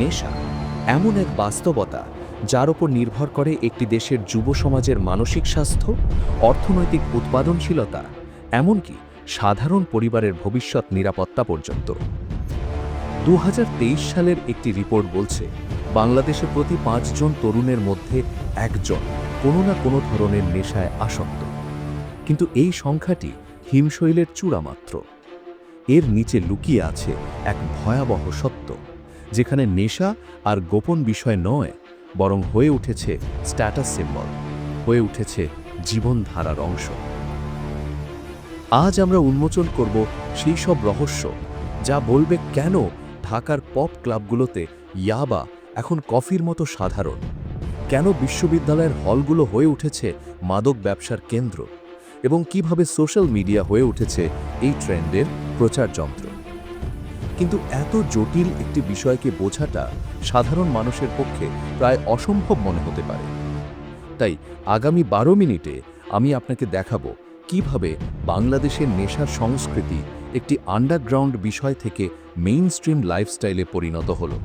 নেশা, এমন এক বাস্তবতা যার উপর নির্ভর করে একটি দেশের যুব সমাজের মানসিক স্বাস্থ্য, অর্থনৈতিক উৎপাদনশীলতা, এমনকি সাধারণ পরিবারের ভবিষ্যৎ নিরাপত্তা পর্যন্ত। দু হাজার তেইশ সালের একটি রিপোর্ট বলছে, বাংলাদেশে প্রতি পাঁচজন তরুণের মধ্যে একজন কোনো না কোনো ধরনের নেশায় আসক্ত। কিন্তু এই সংখ্যাটি হিমশৈলের চূড়া মাত্র এর নিচে লুকিয়ে আছে এক ভয়াবহ সত্য। যেখানে নেশা আর গোপন বিষয় নয়, বরং হয়ে উঠেছে স্ট্যাটাস সিম্বল হয়ে উঠেছে জীবনধারার অংশ। আজ আমরা উন্মোচন করব সেই সব রহস্য যা বলবে কেন ঢাকার পপ ক্লাবগুলোতে ইয়াবা এখন কফির মতো সাধারণ? কেন বিশ্ববিদ্যালয়ের হলগুলো হয়ে উঠেছে মাদক ব্যবসার কেন্দ্র? এবং কীভাবে সোশ্যাল মিডিয়া হয়ে উঠেছে এই ট্রেন্ডের প্রচার যন্ত্র কিন্তু এত জটিল একটি বিষয়কে বোঝাটা সাধারণ মানুষের পক্ষে প্রায় অসম্ভব মনে হতে পারে। তাই আগামী বারো মিনিটে আমি আপনাকে দেখাবো কীভাবে বাংলাদেশের নেশার সংস্কৃতি একটি আন্ডারগ্রাউন্ড বিষয় থেকে মেইন স্ট্রিম লাইফস্টাইলে পরিণত হলো।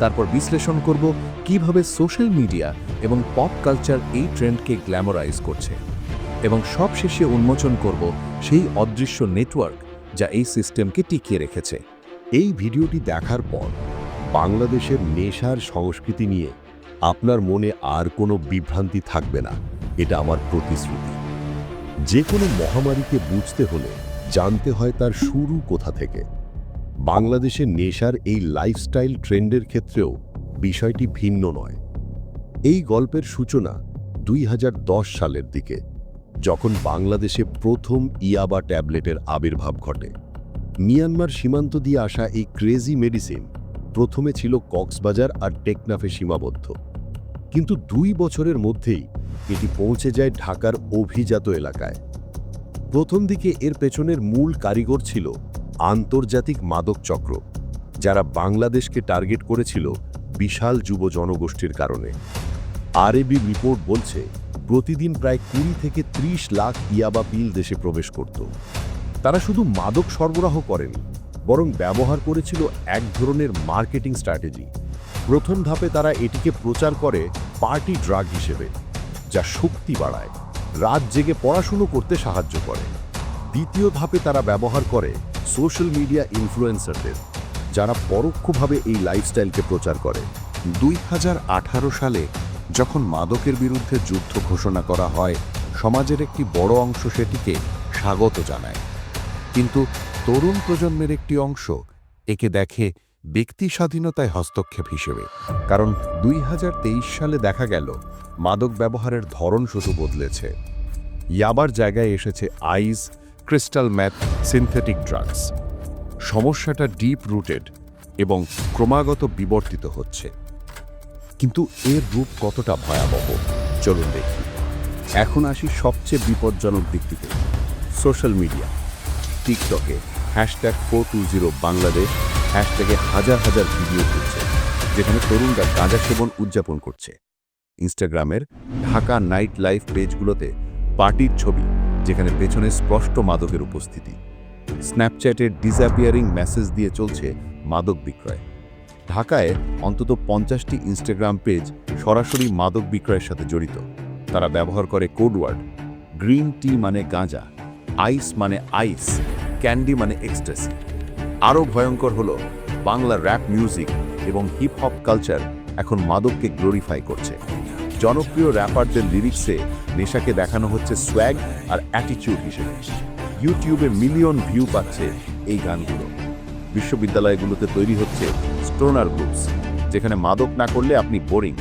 তারপর বিশ্লেষণ করব কীভাবে সোশ্যাল মিডিয়া এবং পপ কালচার এই ট্রেন্ডকে গ্ল্যামারাইজ করছে। এবং সবশেষে উন্মোচন করব সেই অদৃশ্য নেটওয়ার্ক যা এই সিস্টেমকে টিকিয়ে রেখেছে। এই ভিডিওটি দেখার পর বাংলাদেশের নেশার সংস্কৃতি নিয়ে আপনার মনে আর কোনো বিভ্রান্তি থাকবে না, এটা আমার প্রতিশ্রুতি। যে কোনো মহামারীকে বুঝতে হলে জানতে হয় তার শুরু কোথা থেকে। বাংলাদেশের নেশার এই লাইফস্টাইল ট্রেন্ডের ক্ষেত্রেও বিষয়টি ভিন্ন নয়। এই গল্পের সূচনা দুই হাজার দশ সালের দিকে, যখন বাংলাদেশে প্রথম ইয়াবা ট্যাবলেটের আবির্ভাব ঘটে। মিয়ানমার সীমান্ত দিয়ে আসা এই ক্রেজি মেডিসিন প্রথমে ছিল কক্সবাজার আর টেকনাফে সীমাবদ্ধ। কিন্তু দুই বছরের মধ্যেই এটি পৌঁছে যায় ঢাকার অভিজাত এলাকায়। প্রথম দিকে এর পেছনের মূল কারিগর ছিল আন্তর্জাতিক মাদক চক্র, যারা বাংলাদেশকে টার্গেট করেছিল বিশাল যুব জনগোষ্ঠীর কারণে। আরএবি রিপোর্ট বলছে, প্রতিদিন প্রায় কুড়ি থেকে ত্রিশ লাখ ইয়াবা পিল দেশে প্রবেশ করত। তারা শুধু মাদক সরবরাহ করেনি, বরং ব্যবহার করেছিল এক ধরনের মার্কেটিং স্ট্র্যাটেজি। প্রথম ধাপে তারা এটিকে প্রচার করে পার্টি ড্রাগ হিসেবে, যা শক্তি বাড়ায়, রাত জেগে পড়াশুনো করতে সাহায্য করে। দ্বিতীয় ধাপে তারা ব্যবহার করে সোশ্যাল মিডিয়া ইনফ্লুয়েন্সারদের, যারা পরোক্ষভাবে এই লাইফস্টাইলকে প্রচার করে। দুই হাজার আঠারো সালে যখন মাদকের বিরুদ্ধে যুদ্ধ ঘোষণা করা হয়, সমাজের একটি বড় অংশ সেটিকে স্বাগত জানায়। কিন্তু তরুণ প্রজন্মের একটি অংশ একে দেখে ব্যক্তি স্বাধীনতায় হস্তক্ষেপ হিসেবে। কারণ দুই হাজার তেইশ সালে দেখা গেল, মাদক ব্যবহারের ধরন শুধু বদলেছে। ইয়াবার জায়গায় এসেছে ice, crystal meth, synthetic drugs. সমস্যাটা ডিপ রুটেড এবং ক্রমাগত বিবর্তিত হচ্ছে। কিন্তু এর রূপ কতটা ভয়াবহ, চলুন দেখি। এখন আসি সবচেয়ে বিপজ্জনক দিকটিতে, সোশ্যাল মিডিয়া। টিকটকে। Hashtag four two zero Bangladesh, হ্যাশট্যাগে হাজার হাজার ভিডিও ঘুরছে যেখানে তরুণরা গাঁজা সেবন উদযাপন করছে। ইনস্টাগ্রামের ঢাকা নাইট লাইফ পেজগুলোতে পার্টির ছবি, যেখানে পেছনে স্পষ্ট মাদকের উপস্থিতি। স্ন্যাপচ্যাটের ডিসঅ্যাপিয়ারিং মেসেজ দিয়ে চলছে মাদক বিক্রয়। ঢাকায় অন্তত পঞ্চাশটি ইনস্টাগ্রাম পেজ সরাসরি মাদক বিক্রয়ের সাথে জড়িত। তারা ব্যবহার করে কোডওয়ার্ড, গ্রিন টি মানে গাঁজা। আইস মানে আইস, ক্যান্ডি মানে এক্সট্রেসি আরও ভয়ঙ্কর হলো, বাংলা র্যাপ মিউজিক এবং হিপ হপ কালচার এখন মাদককে গ্লোরিফাই করছে। জনপ্রিয় র্যাপারদের লিরিক্সে নেশাকে দেখানো হচ্ছে সোয়াগ আর অ্যাটিটিউড হিসেবে। ইউটিউবে মিলিয়ন ভিউ পাচ্ছে এই গানগুলো। বিশ্ববিদ্যালয়গুলোতে তৈরি হচ্ছে স্টোনার গ্রুপস যেখানে মাদক না করলে আপনি বোরিং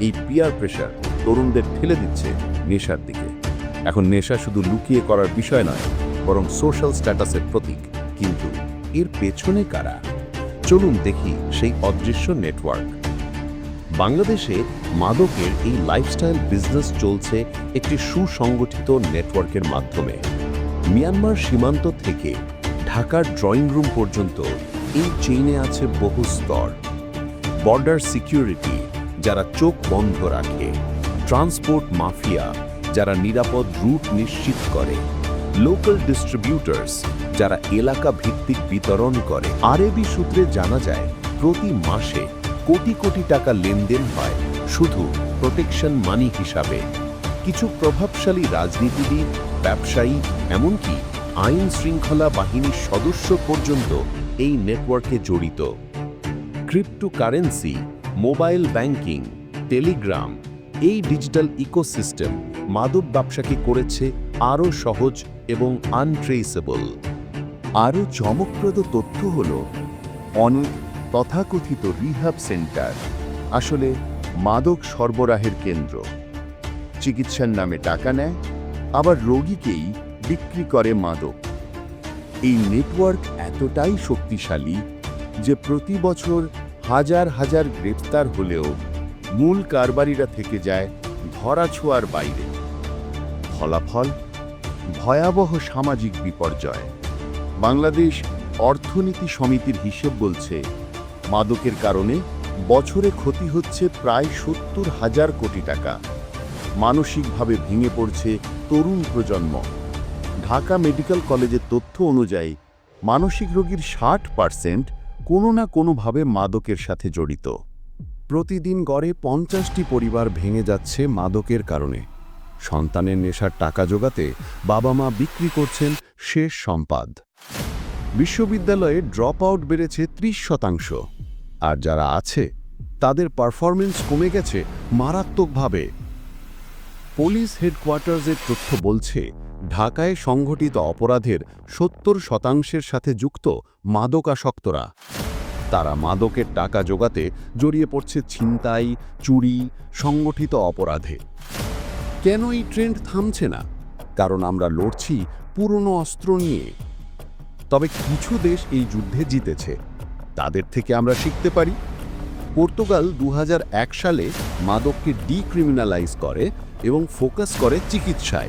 এই পিয়ার প্রেশার তরুণদের ঠেলে দিচ্ছে নেশার দিকে। এখন নেশা শুধু লুকিয়ে করার বিষয় নয়, বরং সোশ্যাল স্ট্যাটাসের প্রতীক। কিন্তু এর পেছনে কারা? চলুন দেখি সেই অদৃশ্য নেটওয়ার্ক বাংলাদেশে মাদকের এই লাইফস্টাইল বিজনেস চলছে একটি সুসংগঠিত নেটওয়ার্কের মাধ্যমে। মিয়ানমার সীমান্ত থেকে ঢাকার ড্রয়িং রুম পর্যন্ত এই চেইনে আছে বহু স্তর। বর্ডার সিকিউরিটি যারা চোখ বন্ধ রাখে। ট্রান্সপোর্ট মাফিয়া যারা নিরাপদ রুট নিশ্চিত করে। লোকাল ডিস্ট্রিবিউটার্স যারা এলাকা ভিত্তিক বিতরণ করে। আরএবি সূত্রে জানা যায়, প্রতি মাসে কোটি কোটি টাকা লেনদেন হয় শুধু প্রোটেকশন মানি হিসাবে। কিছু প্রভাবশালী রাজনীতিবিদ, ব্যবসায়ী, এমনকি আইন শৃঙ্খলা বাহিনীর সদস্য পর্যন্ত এই নেটওয়ার্কে জড়িত। ক্রিপ্টোকারেন্সি মোবাইল ব্যাংকিং টেলিগ্রাম এই ডিজিটাল ইকোসিস্টেম মাদক ব্যবসাকে করেছে আরও সহজ এবং আনট্রেসেবল আরও চমকপ্রদ তথ্য হল, অনেক তথাকথিত রিহাব সেন্টার আসলে মাদক সরবরাহের কেন্দ্র। চিকিৎসার নামে টাকা নেয়, আবার রোগীকেই বিক্রি করে মাদক। এই নেটওয়ার্ক এতটাই শক্তিশালী যে প্রতি বছর হাজার হাজার গ্রেপ্তার হলেও মূল কারবারিরা থেকে যায় ধরাছোঁয়ার বাইরে। ফলাফল, ভয়াবহ সামাজিক বিপর্যয়। বাংলাদেশ অর্থনীতি সমিতির হিসেব বলছে, মাদকের কারণে বছরে ক্ষতি হচ্ছে প্রায় সত্তর হাজার কোটি টাকা। মানসিকভাবে ভেঙে পড়ছে তরুণ প্রজন্ম। ঢাকা মেডিকেল কলেজের তথ্য অনুযায়ী, মানসিক রোগীর ষাট পার্সেন্ট কোনো না কোনোভাবে মাদকের সাথে জড়িত। প্রতিদিন গড়ে পঞ্চাশটি পরিবার ভেঙে যাচ্ছে মাদকের কারণে। সন্তানের নেশার টাকা জোগাতে বাবা মা বিক্রি করছেন শেষ সম্পাদ। বিশ্ববিদ্যালয়ে ড্রপ আউট বেড়েছে ত্রিশ শতাংশ। আর যারা আছে, তাদের পারফরমেন্স কমে গেছে মারাত্মকভাবে। পুলিশ হেডকোয়ার্টার্সের তথ্য বলছে, ঢাকায় সংঘটিত অপরাধের সত্তর শতাংশের সাথে যুক্ত মাদকাসক্তরা। তারা মাদকের টাকা জোগাতে জড়িয়ে পড়ছে ছিনতাই, চুরি, সংগঠিত অপরাধে। কেন এই ট্রেন্ড থামছে না? কারণ আমরা লড়ছি পুরনো অস্ত্র নিয়ে। তবে কিছু দেশ এই যুদ্ধে জিতেছে। তাদের থেকে আমরা শিখতে পারি। পর্তুগাল দু হাজার এক সালে মাদককে ডিক্রিমিনালাইজ করে এবং ফোকাস করে চিকিৎসায়।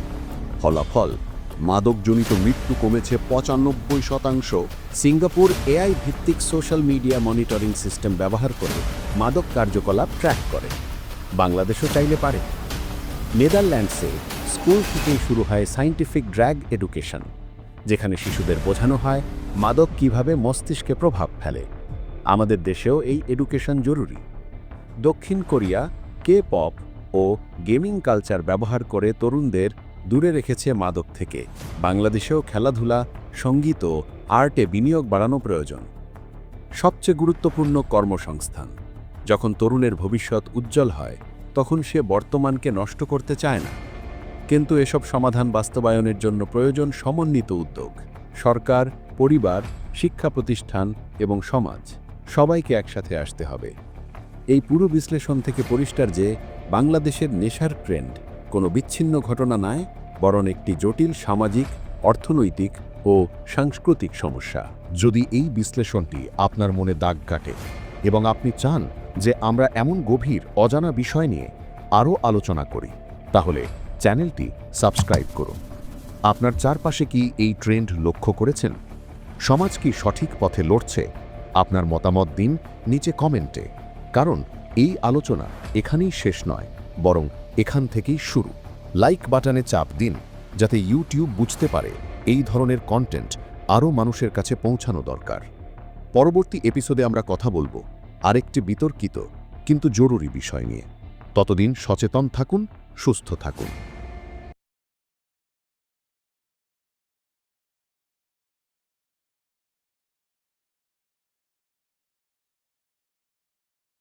ফলাফল, মাদকজনিত মৃত্যু কমেছে পঁচানব্বই শতাংশ। সিঙ্গাপুর এআই ভিত্তিক সোশ্যাল মিডিয়া মনিটরিং সিস্টেম ব্যবহার করে মাদক কার্যকলাপ ট্র্যাক করে। বাংলাদেশও চাইলে পারে। নেদারল্যান্ডসে স্কুল থেকেই শুরু হয় সায়েন্টিফিক ড্র্যাগ এডুকেশন, যেখানে শিশুদের বোঝানো হয় মাদক কীভাবে মস্তিষ্কে প্রভাব ফেলে। আমাদের দেশেও এই এডুকেশন জরুরি। দক্ষিণ কোরিয়া কে পপ ও গেমিং কালচার ব্যবহার করে তরুণদের দূরে রেখেছে মাদক থেকে। বাংলাদেশেও খেলাধুলা, সংগীত ও আর্টে বিনিয়োগ বাড়ানো প্রয়োজন। সবচেয়ে গুরুত্বপূর্ণ কর্মসংস্থান, যখন তরুণের ভবিষ্যৎ উজ্জ্বল হয় তখন সে বর্তমানকে নষ্ট করতে চায় না। কিন্তু এসব সমাধান বাস্তবায়নের জন্য প্রয়োজন সমন্বিত উদ্যোগ। সরকার, পরিবার, শিক্ষা প্রতিষ্ঠান এবং সমাজ, সবাইকে একসাথে আসতে হবে। এই পুরো বিশ্লেষণ থেকে পরিষ্কার যে, বাংলাদেশের নেশার ট্রেন্ড কোনো বিচ্ছিন্ন ঘটনা নয়, বরং একটি জটিল সামাজিক, অর্থনৈতিক ও সাংস্কৃতিক সমস্যা। যদি এই বিশ্লেষণটি আপনার মনে দাগ কাটে এবং আপনি চান যে আমরা এমন গভীর, অজানা বিষয় নিয়ে আরও আলোচনা করি। তাহলে চ্যানেলটি সাবস্ক্রাইব করুন। আপনার চারপাশে কি এই ট্রেন্ড লক্ষ্য করেছেন? সমাজ কি সঠিক পথে লড়ছে? আপনার মতামত দিন নিচে কমেন্টে। কারণ এই আলোচনা এখানেই শেষ নয়, বরং এখান থেকেই শুরু। লাইক বাটনে চাপ দিন, যাতে ইউটিউব বুঝতে পারে এই ধরনের কন্টেন্ট আরও মানুষের কাছে পৌঁছানো দরকার। পরবর্তী এপিসোডে আমরা কথা বলব আরেকটি বিতর্কিত কিন্তু জরুরি বিষয় নিয়ে। ততদিন সচেতন থাকুন সুস্থ থাকুন।